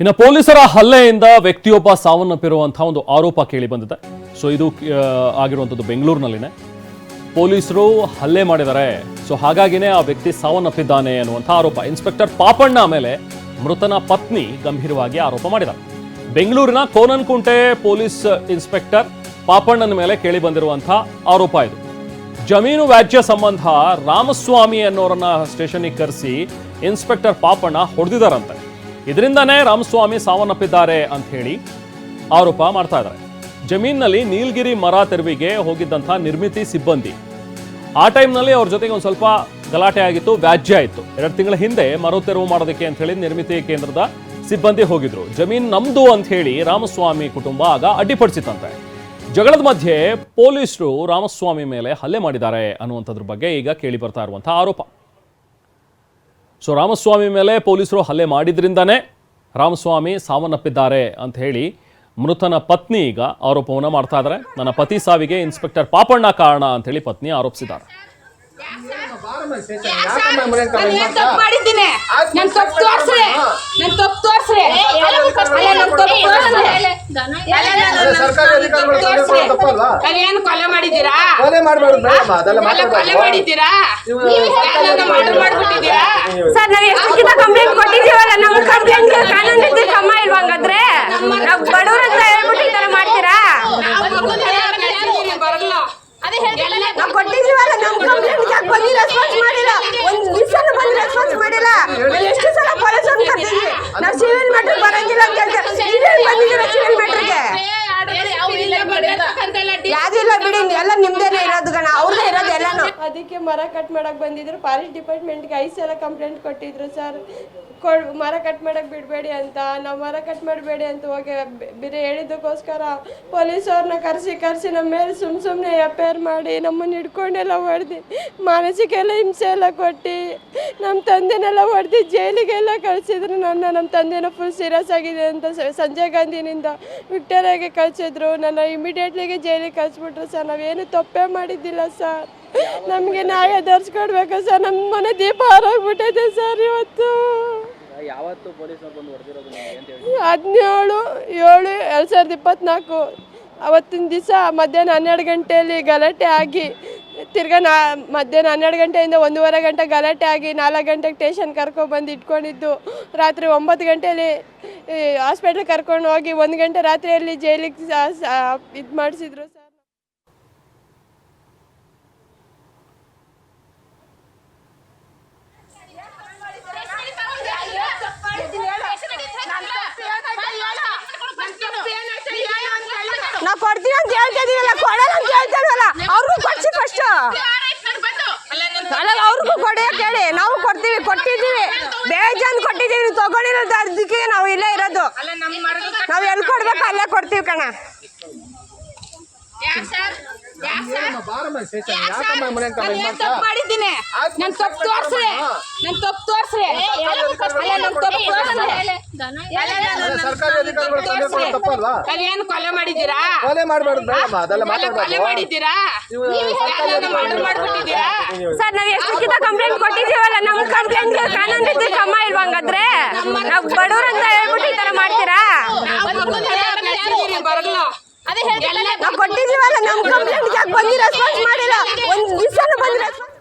ಇನ್ನು ಪೊಲೀಸರ ಹಲ್ಲೆಯಿಂದ ವ್ಯಕ್ತಿಯೊಬ್ಬ ಸಾವನ್ನಪ್ಪಿರುವಂತಹ ಒಂದು ಆರೋಪ ಕೇಳಿ ಬಂದಿದೆ. ಸೊ ಇದು ಆಗಿರುವಂಥದ್ದು ಬೆಂಗಳೂರಿನಲ್ಲಿನೇ. ಪೊಲೀಸರು ಹಲ್ಲೆ ಮಾಡಿದ್ದಾರೆ. ಸೊ ಹಾಗಾಗಿನೇ ಆ ವ್ಯಕ್ತಿ ಸಾವನ್ನಪ್ಪಿದ್ದಾನೆ ಅನ್ನುವಂಥ ಆರೋಪ. ಇನ್ಸ್ಪೆಕ್ಟರ್ ಪಾಪಣ್ಣ ಮೇಲೆ ಮೃತನ ಪತ್ನಿ ಗಂಭೀರವಾಗಿ ಆರೋಪ ಮಾಡಿದ್ದಾರೆ. ಬೆಂಗಳೂರಿನ ಕೋನನ್ಕುಂಟೆ ಪೊಲೀಸ್ ಇನ್ಸ್ಪೆಕ್ಟರ್ ಪಾಪಣ್ಣನ ಮೇಲೆ ಕೇಳಿ ಬಂದಿರುವಂಥ ಆರೋಪ ಇದು. ಜಮೀನು ವ್ಯಾಜ್ಯ ಸಂಬಂಧ ರಾಮಸ್ವಾಮಿ ಅನ್ನೋರನ್ನ ಸ್ಟೇಷನ್ಗೆ ಕರೆಸಿ ಇನ್ಸ್ಪೆಕ್ಟರ್ ಪಾಪಣ್ಣ ಹೊಡೆದಿದ್ದಾರಂತೆ. ಇದರಿಂದಾನೇ ರಾಮಸ್ವಾಮಿ ಸಾವನ್ನಪ್ಪಿದ್ದಾರೆ ಅಂತ ಹೇಳಿ ಆರೋಪ ಮಾಡ್ತಾ ಇದ್ದಾರೆ. ಜಮೀನಿನಲ್ಲಿ ನೀಲಗಿರಿ ಮರ ತೆರವಿಗೆ ಹೋಗಿದ್ದಂಥ ನಿರ್ಮಿತಿ ಸಿಬ್ಬಂದಿ. ಆ ಟೈಮ್ನಲ್ಲಿ ಅವ್ರ ಜೊತೆಗೆ ಒಂದು ಸ್ವಲ್ಪ ಗಲಾಟೆ ಆಗಿತ್ತು, ವ್ಯಾಜ್ಯ ಆಯಿತು ಎರಡು ತಿಂಗಳ ಹಿಂದೆ ಮರು ತೆರವು ಮಾಡೋದಕ್ಕೆ ಅಂತ ಹೇಳಿ ನಿರ್ಮಿತಿ ಕೇಂದ್ರದ ಸಿಬ್ಬಂದಿ ಹೋಗಿದ್ರು. ಜಮೀನ್ ನಮ್ದು ಅಂತ ಹೇಳಿ ರಾಮಸ್ವಾಮಿ ಕುಟುಂಬ ಆಗ ಅಡ್ಡಿಪಡಿಸಿತಂತೆ ಜಗಳದ ಮಧ್ಯೆ ಪೊಲೀಸರು ರಾಮಸ್ವಾಮಿ ಮೇಲೆ ಹಲ್ಲೆ ಮಾಡಿದ್ದಾರೆ ಅನ್ನುವಂಥದ್ರ ಬಗ್ಗೆ ಈಗ ಕೇಳಿ ಬರ್ತಾ ಇರುವಂತಹ ಆರೋಪ. ಸೊ ರಾಮಸ್ವಾಮಿ ಮೇಲೆ ಪೊಲೀಸರು ಹಲ್ಲೆ ಮಾಡಿದ್ರಿಂದನೇ ರಾಮಸ್ವಾಮಿ ಸಾವನ್ನಪ್ಪಿದ್ದಾರೆ ಅಂತ ಹೇಳಿ ಮೃತನ ಪತ್ನಿ ಈಗ ಆರೋಪವನ್ನು ಮಾಡ್ತಾ ಇದ್ದಾರೆ ನನ್ನ ಪತಿ ಸಾವಿಗೆ ಇನ್ಸ್ಪೆಕ್ಟರ್ ಪಾಪಣ್ಣ ಕಾರಣ ಅಂತ ಹೇಳಿ ಪತ್ನಿ ಆರೋಪಿಸಿದ್ದಾರೆ. ನಾನು ತಪ್ಪು ಮಾಡಿದ್ದೀನಿ ನನ್ ತಪ್ಪು ತೋರ್ಸ್ರಿ ನನ್ ತಪ್ಪು ತೋರ್ಸ್ರಿ ತಪ್ಪು ತೋರ್ಸ್ರಿ. ಕೊಲೆ ಮಾಡಿದ್ದೀರಾ ಕೊಲೆ ಮಾಡಿದ್ದೀರಾ ಮಾಡ್ಬಿಟ್ಟಿದ್ದೀರಾ ಸರ್ ನಾವು ಎಷ್ಟು ಕಂಪ್ಲೇಂಟ್ ಕೊಟ್ಟಿದ್ದೀವಲ್ಲ ನಮ್ಮ ಕಂಪ್ಲೇಂಟ್ ಕಾನೂನು ಕ್ರಮ ಇಲ್ವಾ ಹಂಗಾದ್ರೆ ನಾವ್ ಬಡವ್ರ ಅಂತ ಹೇಳ್ಬಿಟ್ಟು ಈ ತರ ಮಾಡ್ತೀರಾ ಬರಲ್ಲ ನಾವ್ ಕೊಟ್ಟಿದೀವಲ್ಲ ನಮ್ ಕಂಪ್ಲೇಂಟ್ ಯಾಕೆ ಬಂದು ರೆಸ್ಪಾನ್ಸ್ ಮಾಡಿಲ್ಲ ಒಂದ್ ದಿವಸ ಬಂದು ರೆಸ್ಪಾನ್ಸ್ ಮಾಡಿಲ್ಲ ನಾವ್ ಎಷ್ಟು ಸಲ ಪೊಲೀಸ್ ಅಂತ ಕರ್ತಿದ್ವಿ ನಾವ್ ಸಿವಿಲ್ ಮ್ಯಾಟ್ರ್ ಬರಂಗಿಲ್ಲ ಅಂತ ಹೇಳ್ತಾರೆ ಸಿವಿಲ್ ಬಂದಿದ್ದೀರ ಸಿವಿಲ್ ಮ್ಯಾಟ್ರಿಗೆ ಯಾವ್ದು ಇಲ್ಲ ಬಿಡಿ ಎಲ್ಲ ನಿಮ್ದೇನೆ ಇರೋದು ಗಣ ಅವ್ರದ್ದೇ ಇರೋದು ಎಲ್ಲಾನು. ಅದಕ್ಕೆ ಮರ ಕಟ್ ಮಾಡಕ್ ಬಂದಿದ್ರು. ಫಾರೆಸ್ಟ್ ಡಿಪಾರ್ಟ್ಮೆಂಟ್ಗೆ ಐಸ್ ಎಲ್ಲ ಕಂಪ್ಲೇಂಟ್ ಕೊಟ್ಟಿದ್ರು ಸರ್ ಮರ ಕಟ್ ಮಾಡಕ್ ಬಿಡಬೇಡಿ ಅಂತ, ನಾವು ಮರ ಕಟ್ ಮಾಡಬೇಡಿ ಅಂತ ಹೋಗಿ ಬೇರೆ ಹೇಳಿದ್ದಕ್ಕೋಸ್ಕರ ಪೊಲೀಸವ್ರನ್ನ ಕರೆಸಿ ಕರೆಸಿ ನಮ್ಮ ಮೇಲೆ ಸುಮ್ ಸುಮ್ಮನೆ ಎಫ್ ಮಾಡಿ ನಮ್ಮನ್ನು ಹಿಡ್ಕೊಂಡೆಲ್ಲ ಹೊಡೆದು ಮಾನಸಿಕ ಎಲ್ಲ ಹಿಂಸೆ ಎಲ್ಲ ಕೊಟ್ಟು ನಮ್ಮ ತಂದೆನೆಲ್ಲ ಹೊಡೆದು ಜೈಲಿಗೆಲ್ಲ ಕಳಿಸಿದ್ರು ನನ್ನ ನಮ್ಮ ತಂದೆನ ಫುಲ್ ಸೀರಿಯಸ್ ಆಗಿದೆ ಅಂತ ಸಂಜಯ್ ಗಾಂಧಿನಿಂದ ವಿಕ್ಟೋರಿಯಾಗೆ ಕಳಿಸಿದ್ರು, ನನ್ನ ಇಮಿಡಿಯೇಟ್ಲಿಗೆ ಜೈಲಿಗೆ ಕಳಿಸ್ಬಿಟ್ರು ಸರ್, ನಾವೇನು ತಪ್ಪೇ ಮಾಡಿದ್ದಿಲ್ಲ ಸರ್. ನಮಗೆ ನ್ಯಾಯ ದರ್ಸ್ಕೊಡ್ಬೇಕು ಸರ್ ನಮ್ಮ ಮನೆ ದೀಪ ಹಾರೋಗ್ಬಿಟ್ಟಿದೆ ಸರ್ ಇವತ್ತು. ಹದಿನೇಳು, ಏಳು, ಎರಡು ಸಾವಿರದ ಇಪ್ಪತ್ನಾಲ್ಕು. ಅವತ್ತಿನ ದಿವಸ ಮಧ್ಯಾಹ್ನ ಹನ್ನೆರಡು ಗಂಟೆಯಲ್ಲಿ ಗಲಾಟೆ ಆಗಿ ತಿರ್ಗಾ ನಾ, ಮಧ್ಯಾಹ್ನ ಹನ್ನೆರಡು ಗಂಟೆಯಿಂದ ಒಂದೂವರೆ ಗಂಟೆ ಗಲಾಟೆ ಆಗಿ ನಾಲ್ಕು ಗಂಟೆಗೆ ಸ್ಟೇಷನ್ ಕರ್ಕೊಬಂದು ಇಟ್ಕೊಂಡಿದ್ದು. ರಾತ್ರಿ ಒಂಬತ್ತು ಗಂಟೆಯಲ್ಲಿ ಹಾಸ್ಪಿಟ್ಲ್ ಕರ್ಕೊಂಡು ಹೋಗಿ ಒಂದು ಗಂಟೆ ರಾತ್ರಿಯಲ್ಲಿ ಜೈಲಿಗೆ ಇದು ಮಾಡಿಸಿದ್ರು ಸರ್. ನಾವ್ ಕೊಡ್ತೀನಿ ಅಂತ ಹೇಳ್ತಾ ಇದೀನಲ್ಲ ಕೊಡಲ್ಲ ಅಂತ ಹೇಳ್ತಾರಲ್ಲ ಅವ್ರಿಗೂ ಕೊಡ್ಸಿ ಫಸ್ಟ್ ಅಲ್ಲ ಅವ್ರಿಗೂ ಕೊಡಿಯಕ್ ಹೇಳಿ. ನಾವು ಕೊಡ್ತೀವಿ ಕೊಟ್ಟಿದ್ದೀವಿ. ಬೇಜಾನ್ ಕೊಟ್ಟಿದ್ದೀವಿ ನೀವು ತಗೊಂಡಿರೋದು ಅದಕ್ಕೆ ನಾವು ಇಲ್ಲೇ ಇರೋದು. ನಾವು ಎಲ್ಲಿ ಕೊಡ್ಬೇಕು ಅಲ್ಲೇ ಕೊಡ್ತೀವಿ ಕಣ. ಬಾರಮ್ಮ ಸ್ಟೇಷನ್ ಯಾಕಮ್ಮ ಮನೆ ನಾನು ಏನ್ ತಪ್ಪು ಮಾಡಿದ್ದೀನಿ. ನನ್ ತಪ್ಪು ತೋರ್ಸ್ರಿ. ನನ್ ತಪ್ಪು ತೋರ್ಸ್ರಿ. ಅಲ್ಲ ನನ್ ತಪ್ಪು ತೋರ್ಸ್ರಿ. ಸರ್ಕಾರಿ ಅಧಿಕಾರಿಗಳು ತಂದೆ ಕೊಲೆ ಮಾಡಿದ್ದೀರಾ? ಕೊಲೆ ಮಾಡಬಾರ್ದು ಮೇಡಮ್ ಅದೆಲ್ಲ ಅಲ್ಲ, ಕೊಲೆ ಮಾತಾಡ್ಬಾರ್ದು ಮಾಡಿದ್ದೀರಾ ಯಾರನ್ನ ಮರ್ಡರ್ ಮಾಡ್ಬಿಟ್ಟಿದ್ದೀರಾ? ಸರ್ ನಾವ್ ಎಷ್ಟಕ್ಕಿಂತ ಕಂಪ್ಲೇಂಟ್ ಕೊಟ್ಟಿದ್ದೀವಲ್ಲ ಕಂಪ್ಲೇಂಟ್ ಕಾನೂನು ರೀತಿ ಕ್ರಮ ಇಲ್ವಾ ಹಂಗಾದ್ರೆ ನಾವ್ ಬಡವ್ರ ಅಂತ ಹೇಳ್ಬಿಟ್ಟು ಈ ತರ ಮಾಡ್ತೀರಾ? ಬರಲ್ಲ ನಾವ್ ಕೊಟ್ಟಿದೀವಲ್ಲ ನಮ್ ಕಂಪ್ಲೇಂಟ್ ಯಾಕೆ ಬಂದಿ ರೆಸ್ಪಾನ್ಸ್ ಮಾಡಿಲ್ಲ? ಒಂದ್ ದಿವಸ ಬಂದು ರೆಸ್ಪಾನ್ಸ್